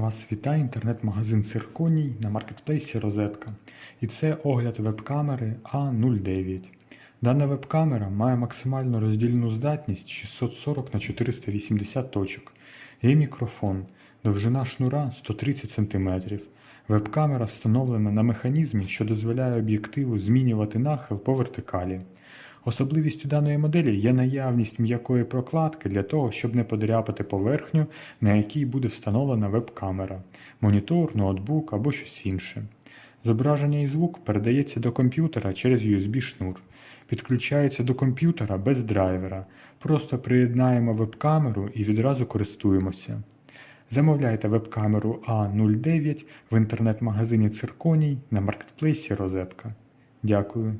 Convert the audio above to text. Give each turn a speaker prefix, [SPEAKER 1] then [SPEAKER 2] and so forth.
[SPEAKER 1] Вас вітає інтернет-магазин Цирконій на маркетплейсі Розетка. І це огляд веб-камери А09. Дана веб-камера має максимальну роздільну здатність 640 на 480 точок. Є мікрофон, довжина шнура 130 см. Веб-камера встановлена на механізмі, що дозволяє об'єктиву змінювати нахил по вертикалі. Особливістю даної моделі є наявність м'якої прокладки для того, щоб не подряпати поверхню, на якій буде встановлена веб-камера, монітор, ноутбук або щось інше. Зображення і звук передається до комп'ютера через USB-шнур. Підключається до комп'ютера без драйвера. Просто приєднаємо веб-камеру і відразу користуємося. Замовляйте веб-камеру А09 в інтернет-магазині Цирконій на маркетплейсі Розетка. Дякую.